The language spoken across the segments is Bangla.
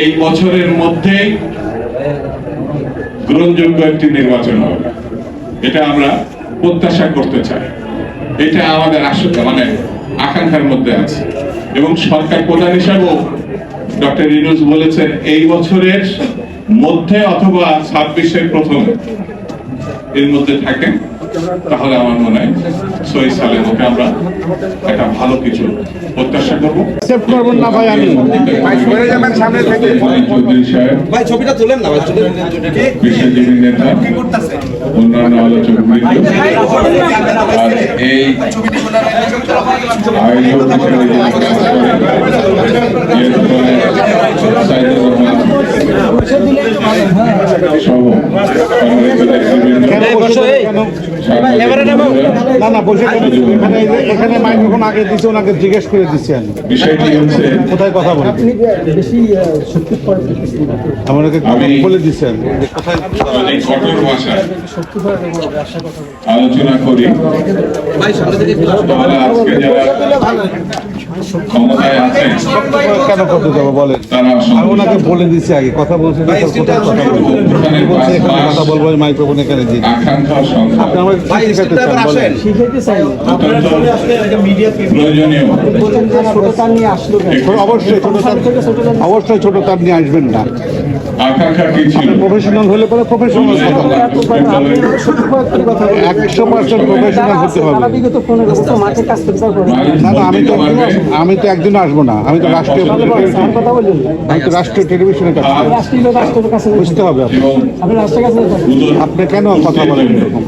এই বছরের মধ্যেই গ্রহণযোগ্য একটি নির্বাচন হবে। এটা আমরা প্রত্যাশা করতে চাই। এটা আমাদের আসলে মানে আকাঙ্ক্ষার মধ্যে আছে। এবং সরকার প্রধান হিসাবেও ডক্টর ইনুস বলেছেন, এই বছরের মধ্যে অথবা ছাব্বিশের প্রথম এর মধ্যে থাকেন। তাহলে আমার মনে হয় ছয় সালের মধ্যে আমরা একটা ভালো কিছু প্রত্যাশা করব অ্যাকসেপ্ট করবেন না ভাই আমি চৌধুরী সাহেব ভাই ছবিটা তোলেন না ভাই তুলে নিন দুটো। পেশাজীবী নেতা অন্যান্য আলোচক আর এই আয়োজক হিসেবে যিনি কাজ করেন, এর ফলে সাইদুর রহমান সহ না না বসে এখানে এখানে মাইক্রোফোন আগে দিছে ওনাকে জিজ্ঞেস করে। দিচ্ছি আমি কোথায় কথা বলি আমাকে বলে দিচ্ছি আমি আলোচনা করি কেন করতে যাব? বলেন। আমি ওনাকে বলে দিচ্ছি আগে। কথা বলছি না কোথায় কথা বলছে এখানে কথা বলব মাইক্রোফোন এখানে দিই আপনি আমার ভাই কি শিখাতে চান বলেন। অত্যন্ত প্রয়োজনীয়। অবশ্যই ছোট অবশ্যই ছোট তার নিয়ে আসবেন না। ছিল? প্রফেশনাল হলে পরে প্রফেশনাল কথা একশো পার্সেন্ট প্রফেশনাল হতে হবে। আমি তো আমি তো একদিন আসব না। আমি তো রাষ্ট্রীয় আমি তো রাষ্ট্রীয় টেলিভিশনে কাজ করি। বুঝতে হবে আপনি। কেন কথা বলেন এরকম?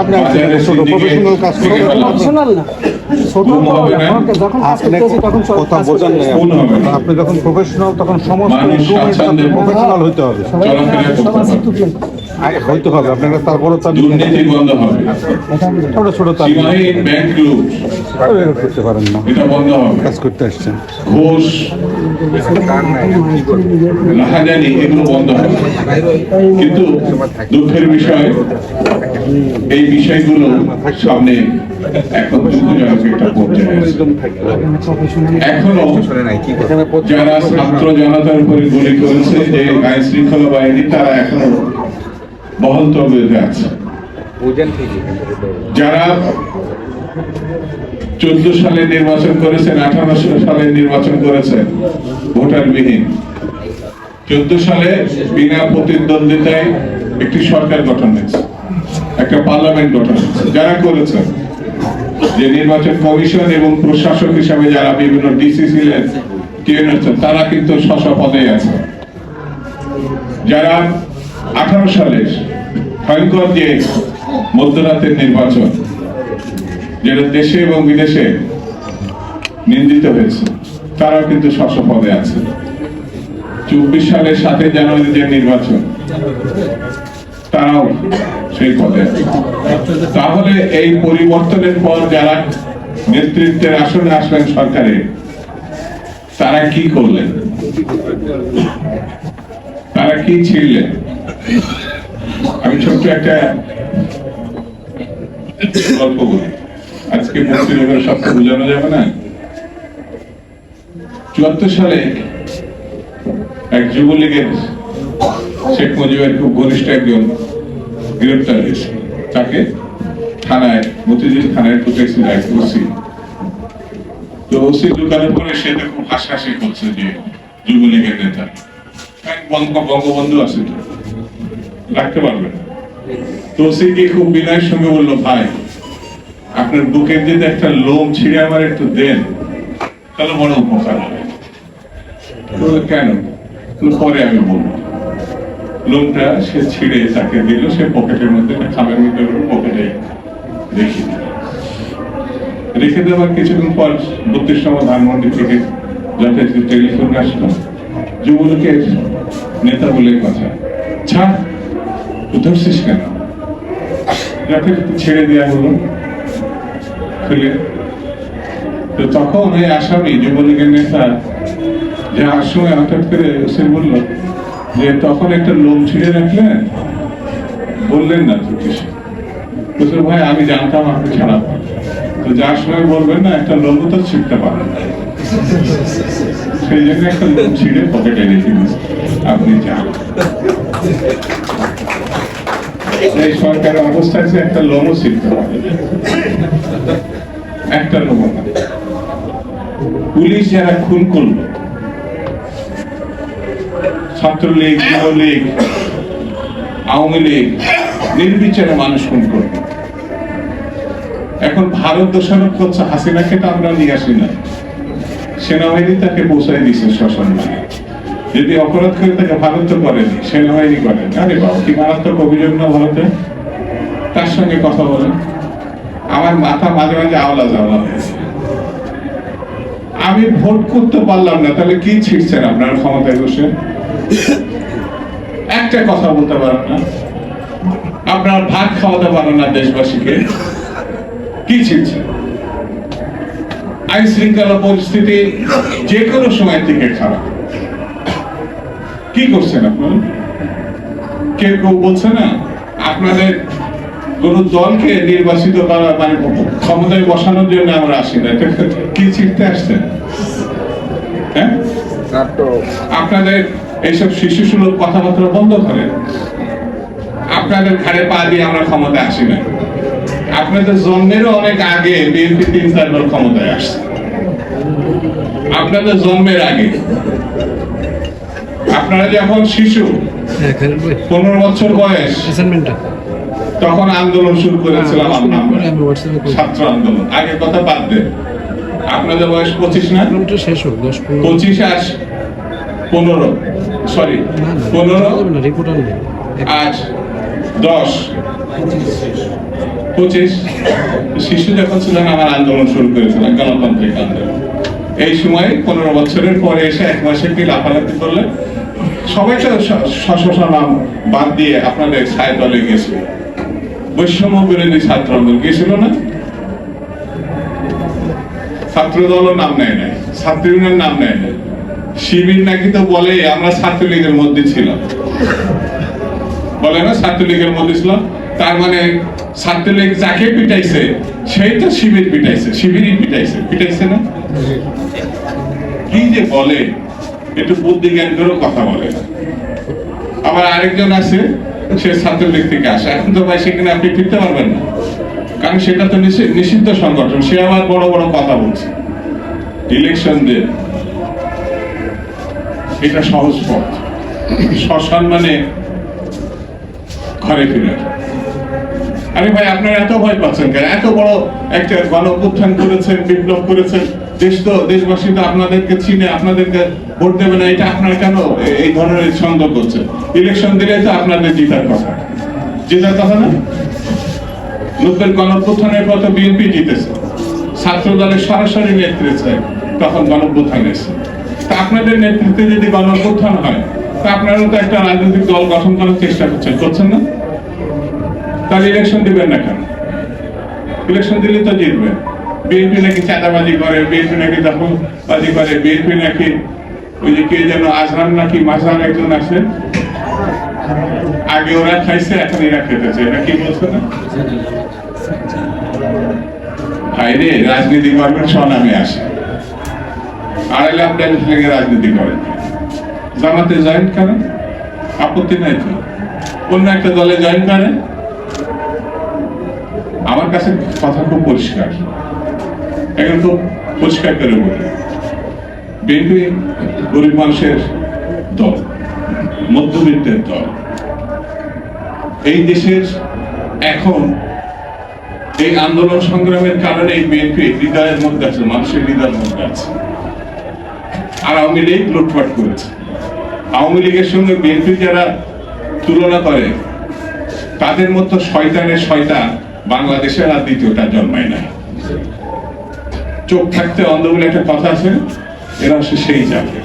আপনি একজন ছোট প্রফেশনাল কাজ করেন গেলাম। না। আপনি যখন প্রফেশনাল তখন সমস্ত প্রফেশনাল হইতে হবে। হইতে হবে। আপনাকে তারপরে তার ছোট ছোট তার করতে পারেন না। কাজ করতে আসছেন। ঘুষ। এগুলো বন্ধ হবে। কিন্তু দুঃখের বিষয় এই বিষয়গুলো সামনে যারা ছাত্র জনতার উপরে গুলি করেছে যে আইন শৃঙ্খলা বাহিনী, তারা এখনও বহল আছে। যারা চোদ্দ সালে নির্বাচন করেছেন, আঠারো সালে নির্বাচন করেছেন, ভোটারবিহীন। চোদ্দ সালে বিনা প্রতিদ্বন্দ্বিতায় একটি সরকার গঠন হয়েছে। একটা পার্লামেন্ট গঠন যারা করেছেন যে নির্বাচন কমিশন এবং প্রশাসক হিসাবে যারা বিভিন্ন ডিসি ছিলেন তারা কিন্তু স্ব পদে আছে। যারা আঠারো সালে ভয়ঙ্কর যে মধ্যরাতের নির্বাচন, যেটা দেশে এবং বিদেশে নিন্দিত হয়েছে, তারাও কিন্তু স্ব পদে আছে। চব্বিশ সালের সাথে জানুয়ারি যে নির্বাচন তারাও সেই পদে তাহলে এই পরিবর্তনের পর যারা নেতৃত্বের আসনে আসলেন সরকারে, তারা কি করলেন? তারা কি ছিলেন? আমি ছোট্ট একটা গল্প বলি। আজকে মুক্তিযোগের সব তো বোঝানো যাবে না? চুয়াত্তর সালে এক যুবলীগের শেখ মুজিবের খুব ঘনিষ্ঠ একজন গ্রেপ্তার হয়েছে। তাকে থানায়, মতিঝিল থানায় ঢুকেছিল এক ওসি। তো ওসি ঢুকানোর পরে সে খুব হাসাহাসি করছে যে যুবলীগের নেতা। বঙ্গবন্ধু আছে তো। রাখতে পারবেন তো ওসি কি খুব বিনয়ের সঙ্গে বলল, ভাই, আপনার বুকের যদি একটা লোম ছিঁড়ে আমার একটু দেন, তাহলে বড় উপকার হবে। কেন? পরে আমি বলব। লোমটা সে ছিঁড়ে তাকে দিল, সে পকেটের মধ্যে, খামের মধ্যে পকেটে রেখে দিল। রেখে দেওয়ার কিছুদিন পর বত্রিশ নম্বর ধানমন্ডি থেকে যথাযথ টেলিফোন আসলো। যুবলীগের নেতা বলে কথা ছাড় ধরছিস কেন? যাকে ছেড়ে দেওয়া হলো। খুলে। তো তখন ওই আসামি, যুবলীগের নেতা, যে সময় হঠাৎ করে সে বলল যে তখন একটা লোম ছিঁড়ে রাখলেন বললেন না তো ভাই, আমি জানতাম আপনি খারাপ তো যার সময় বলবেন না, একটা লোম তো ছিঁড়তে পারেন সেই জন্য একটা লোক ছিঁড়ে পকেটে রেখে আপনি যান। এই সরকারের অবস্থা আছে একটা লোমও ছিঁড়তে পারে একটা লোমও পুলিশ যারা খুন করল ছাত্রলীগ, যুবলীগ, আওয়ামী লীগ, নির্বিচারে মানুষ খুন করবে। এখন ভারত দোষারোপ করছে, হাসিনাকে তো আমরা নিয়ে আসি না। সেনাবাহিনী তাকে পৌঁছায় দিচ্ছে শ্মশান যদি অপরাধ করে তাকে ভারত তো করেনি সেনাবাহিনী করেন আরে বাবা, কি মারাত্মক অভিযোগ না ভারতে? তার সঙ্গে কথা বলেন? আমার মাথা মাঝে মাঝে আওলা জাওলা হয়েছে। আমি ভোট করতে পারলাম না, তাহলে কি ছিটছেন আপনার ক্ষমতায় বসে? একটা কথা বলতে পারেন না। আপনার ভাত খাওয়াতে পারেন না দেশবাসীকে। কি ছিটছেন আইন শৃঙ্খলা পরিস্থিতি যে কোনো সময় থেকে খারাপ। কি করছেন আপনারা? কেউ কেউ বলছে না আপনাদের কোন দলকে নির্বাচিত করা মানে ক্ষমতায় বসানোর জন্য আমরা আসি না। কি ছিটতে আসছেন হ্যাঁ? আপনাদের এইসব শিশু সুলভ কথাবার্তা বন্ধ করেন। আপনাদের ঘাড়ে পা দিয়ে আমরা ক্ষমতায় আসি না। আপনাদের জন্মেরও অনেক আগে বিএনপি তিন চারবার ক্ষমতায় আসছে। আপনাদের জন্মের আগে। আপনারা যখন শিশু পনেরো বছর বয়স তখন আন্দোলন শুরু করেছিলাম করি ছাত্র আন্দোলন। আগের কথা বাদ দেন। আপনাদের বয়স পঁচিশ না? পঁচিশ আজ পনেরো সরি পনেরো আজ দশ, পঁচিশ। শিশু যখন ছিলেন, আমার আন্দোলন শুরু করেছিলেন গণতান্ত্রিক আন্দোলন। এই সময় পনেরো বছরের পরে এসে এক মাসে কি লাফালাফি করলে সবাই তো নাম বাদ দিয়ে আপনাদের ছায় দলে গেছিল বৈষম্য বিরোধী ছাত্র আন্দোলন গেছিল না? ছাত্র দলও নাম নেয় নাই ছাত্র ইউনিয়ন নাম নেয় নাই। শিবির নাকি তো বলে, আমরা ছাত্রলীগের মধ্যে ছিলাম। বলে না ছাত্রলীগের মধ্যে ছিলাম? তার মানে ছাত্রলীগ যাকে পিটাইছে, সেই তো শিবির পিটাইছে, শিবিরই পিটাইছে। পিটাইছে না? কি যে বলে, একটু বুদ্ধি জ্ঞান করেও কথা বলে। আবার আরেকজন আছে, সে ছাত্রলীগ থেকে আসে। এখন তো ভাই সেখানে আপনি ফিরতে পারবেন না। কারণ সেটা তো নিষি- নিষিদ্ধ সংগঠন, সে আবার বড় বড় কথা বলছে। ইলেকশন দিয়ে এটা সহজ পথ। শ্মশান মানে ঘরে ফিরে। আরে ভাই, আপনারা এত ভয় পাচ্ছেন কেন? এত বড় একটা গণ অভ্যুত্থান করেছেন, বিপ্লব করেছেন। দেশ তো, দেশবাসী তো আপনাদেরকে চিনে, আপনাদেরকে ভোট দেবে না। এটা আপনারা কেন এই ধরনের সন্দেহ করছেন? ইলেকশন দিলে তো আপনাদের জিতার কথা। জেতার কথা না? নব্বের গণ অভ্যুত্থানের পর বিএনপি জিতেছে। ছাত্র দলের সরাসরি নেতৃত্বে তখন গণপ্রথান এসেছে। আপনাদের নেতৃত্বে যদি গণ অভ্যুত্থান হয়, তা আপনারা তো একটা রাজনৈতিক দল গঠন করার চেষ্টা করছেন। করছেন না? তাহলে ইলেকশন দিবেন না কেন? ইলেকশন দিলে তো জিতবে বিএনপি নাকি চাঁদাবাজি করে, বিএনপি নাকি দখলবাজি করে, বিএনপি নাকি ওই যে কে যেন আজহার নাকি মাঝহার একজন আছে? আগে ওরা খাইছে, এখন এরা খেতেছে। এটা কি বলছে না? হাইরে রাজনীতি করবেন স্বনামে আসে। আড়াই লাখ টাকা থেকে রাজনীতি করেন জামাতে জয়েন করেন আপত্তি তো। অন্য একটা দলে জয়েন করেন আমার কাছে কথা খুব পরিষ্কার। এখন পরিষ্কার করে বলি। বিএনপি গরিব মানুষের দল, মধ্যবিত্তের দল। এই দেশের এখন এই আন্দোলন সংগ্রামের কারণে বিএনপি হৃদয়ের মধ্যে আছে, মানুষের হৃদয়ের মধ্যে আছে। আর আওয়ামী লীগ লুটপাট করেছে। আওয়ামী লীগের সঙ্গে বিএনপি যারা তুলনা করে, তাদের মতো শয়তানের শয়তান বাংলাদেশের আর দ্বিতীয়টা জন্মায় না চোখ থাকতে অন্ধ বলে একটা কথা আছে না? এরা হচ্ছে সেই জাতের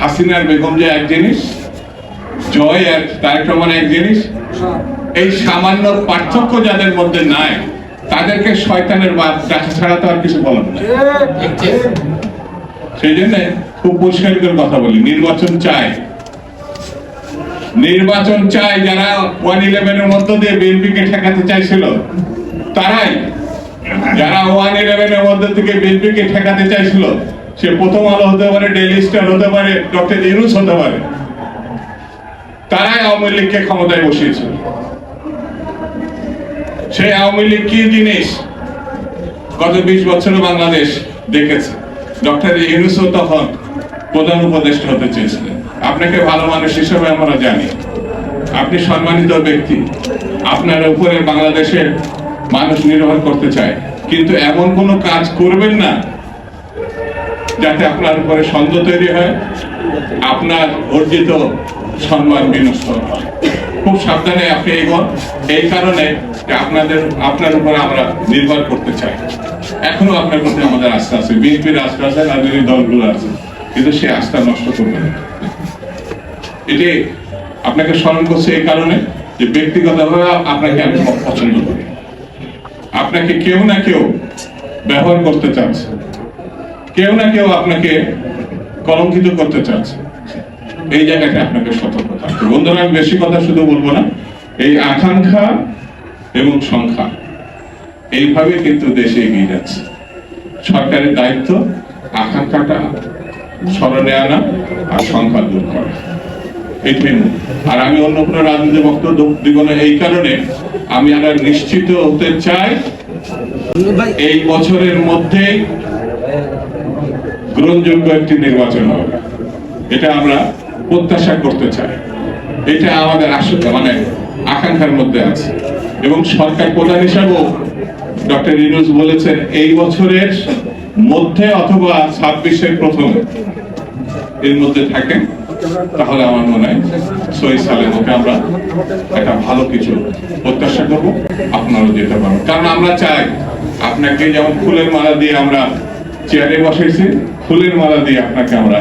হাসিনার বেগম যে এক জিনিস, জয় আর তারেক এক জিনিস, এই সামান্য পার্থক্য যাদের মধ্যে নাই, তাদেরকে শয়তানের বাপ ডাকা ছাড়া তো আর কিছু বলার নাই। সেই জন্য খুব পরিষ্কার করে কথা বলি। নির্বাচন চাই। নির্বাচন চাই যারা ওয়ান ইলেভেনের মধ্য দিয়ে বিএনপি কে ঠেকাতে চাইছিল। তারাই যারা ওয়ান ইলেভেনের মধ্যে থেকে বিএনপি কে ঠেকাতে চাইছিল, সে প্রথম আলো হতে পারে, ডেইলি স্টার হতে পারে, ডক্টর ইউনুস হতে পারে। তারাই আওয়ামী লীগকে ক্ষমতায় বসিয়েছিল। সেই আওয়ামী লীগ কি জিনিস? গত বিশ বছরে বাংলাদেশ দেখেছে। ডক্টর ইউনুসও তখন প্রধান উপদেষ্টা হতে চেয়েছিলেন। আপনাকে ভালো মানুষ হিসেবে আমরা জানি। আপনি সম্মানিত ব্যক্তি। আপনার উপরে বাংলাদেশের মানুষ নির্ভর করতে চায়। কিন্তু এমন কোনো কাজ করবেন না যাতে আপনার উপরে সন্দেহ তৈরি হয়, আপনার অর্জিত সম্মান বিনষ্ট হয়। খুব সাবধানে আপনি এগোন এই কারণে আপনাদের, আপনার উপর আমরা নির্ভর করতে চাই। এখনও আপনার প্রতি আমাদের আস্থা আছে। বিএনপির আস্থা আছে, রাজনৈতিক দলগুলো আছে। কিন্তু সে আস্থা নষ্ট করবে না। এটি আপনাকে স্মরণ করছে এই কারণে যে ব্যক্তিগতভাবে আপনাকে আমি পছন্দ করি। আপনাকে কেউ না কেউ ব্যবহার করতে চাচ্ছে। কেউ না কেউ আপনাকে কলঙ্কিত করতে চাচ্ছে। এই জায়গাটা আপনাকে সতর্ক। বন্ধুরা, আমি বেশি কথা শুধু বলব না, এই আকাঙ্ক্ষা এবং সংখ্যা, এইভাবে কিন্তু দেশে এগিয়ে যাচ্ছে। সরকারের দায়িত্ব আকাঙ্ক্ষাটা স্মরণে আনা আর সংখ্যা দূর করা। এটাই আর আমি অন্য কোনো রাজনীতি বক্তব্য দিব না। এই কারণে আমি আর নিশ্চিত হতে চাই, এই বছরের মধ্যে গ্রহণযোগ্য একটি নির্বাচন হবে। এটা আমরা প্রত্যাশা করতে চাই। এটা আমাদের আসলে মানে আকাঙ্ক্ষার মধ্যে আছে। এবং সরকার প্রধান হিসাবেও ডক্টর ইনুস বলেছেন, এই বছরের মধ্যে অথবা ছাব্বিশের প্রথম এর মধ্যে থাকেন, তাহলে আমার মনে হয় সই সালের মধ্যে আমরা একটা ভালো কিছু প্রত্যাশা করব, আপনারাও যেতে পারবেন। কারণ আমরা চাই, আপনাকে যেমন ফুলের মালা দিয়ে আমরা চেয়ারে বসাইছি, ফুলের মালা দিয়ে আপনাকে আমরা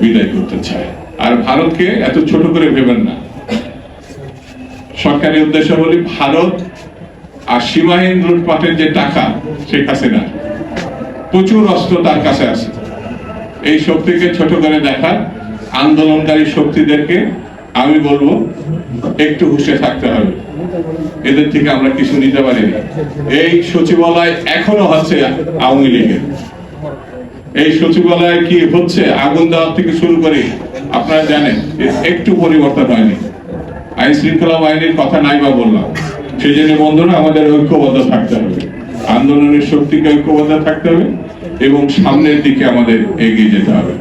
বিদায় করতে চাই। আর ভারতকে এত ছোট করে ভেবেন না। সরকারি উদ্দেশ্য বলি ভারত আর সীমাহীন লুটপাটের যে টাকা, শেখ হাসিনা প্রচুর অস্ত্র তার কাছে আছে। এই শক্তিকে ছোট করে দেখা আন্দোলনকারী শক্তিদেরকে আমি বলব, একটু হুঁশে থাকতে হবে। এদের থেকে আমরা কিছু নিতে পারিনি। এই সচিবালয় এখনও হচ্ছে আওয়ামী লীগের। এই সচিবালয়ে কি হচ্ছে? আগুন দেওয়ার থেকে শুরু করে, আপনারা জানেন একটু পরিবর্তন হয়নি। আইন শৃঙ্খলা বাহিনীর কথা নাই বা বললাম। সেই জন্য বন্ধুরা, আমাদের ঐক্যবদ্ধ থাকতে হবে। আন্দোলনের শক্তিকে ঐক্যবদ্ধ থাকতে হবে এবং সামনের দিকে আমাদের এগিয়ে যেতে হবে।